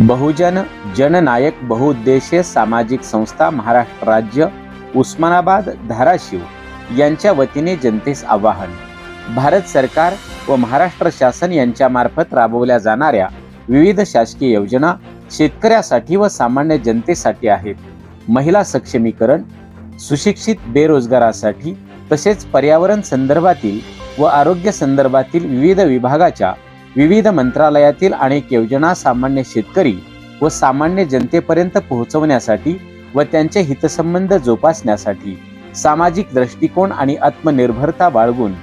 बहुजन जननायक बहुउद्देशीय सामाजिक संस्था महाराष्ट्र राज्य उस्मानाबाद धाराशिव यांच्या वतीने जनतेस आवाहन. भारत सरकार व महाराष्ट्र शासन यांच्या मार्फत राबवल्या जाणाऱ्या विविध शासकीय योजना शेतकऱ्यासाठी व सामान्य जनतेसाठी आहेत. महिला सक्षमीकरण सुशिक्षित बेरोजगारासाठी तसेच पर्यावरण संदर्भातील व आरोग्य संदर्भातील विविध विभागाच्या विविध मंत्रालयातील अनेक योजना सामान्य शेतकरी व सामान्य जनतेपर्यंत पोहोचवण्यासाठी व त्यांचे हितसंबंध जोपासण्यासाठी सामाजिक दृष्टिकोन आणि आत्मनिर्भरता बाळगून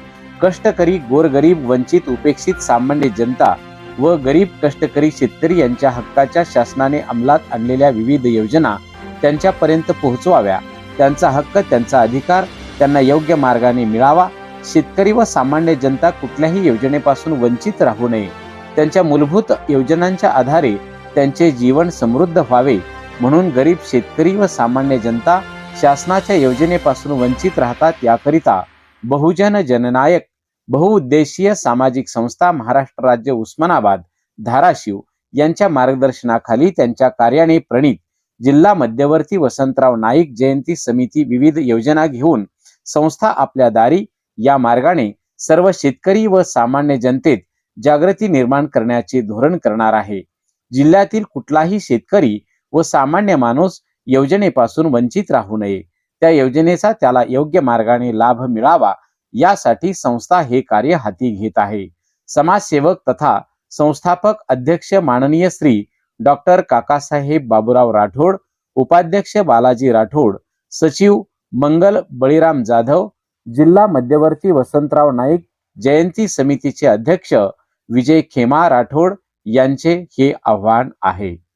कष्टकरी गोरगरीब वंचित उपेक्षित सामान्य जनता व गरीब कष्टकरी शेतकरी यांच्या हक्काच्या शासनाने अंमलात आणलेल्या विविध योजना त्यांच्यापर्यंत पोहोचवाव्या. त्यांचा हक्क त्यांचा अधिकार त्यांना योग्य मार्गाने मिळावा शेतकरी व सामान्य जनता कुठल्याही योजनेपासून वंचित राहू नये. त्यांच्या मूलभूत योजनांच्या आधारे त्यांचे जीवन समृद्ध व्हावे म्हणून गरीब शेतकरी व सामान्य जनता शासनाच्या योजनेपासून वंचित राहतात याकरिता बहुजन जननायक बहुउद्देशीय सामाजिक संस्था महाराष्ट्र राज्य उस्मानाबाद धाराशिव यांच्या मार्गदर्शनाखाली त्यांच्या कार्याने प्रणित जिल्हा मध्यवर्ती वसंतराव नाईक जयंती समिती विविध योजना घेऊन संस्था आपल्या दारी या मार्गाने सर्व शेतकरी व सामान्य जनतेत जागृती निर्माण करण्याचे धोरण करणार आहे. जिल्ह्यातील कुठलाही शेतकरी व सामान्य माणूस योजनेपासून वंचित राहू नये. त्या योजनेचा त्याला योग्य मार्गाने लाभ मिळावा यासाठी संस्था हे कार्य हाती घेत आहे. समाजसेवक तथा संस्थापक अध्यक्ष माननीय श्री डॉक्टर काकासाहेब बाबूराव राठोड उपाध्यक्ष बालाजी राठोड सचिव मंगल बळीराम जाधव जिल्हा मध्यवर्ती वसंतराव नाईक जयंती समितीचे अध्यक्ष विजय खेमा राठोड यांचे हे आव्हान आहे.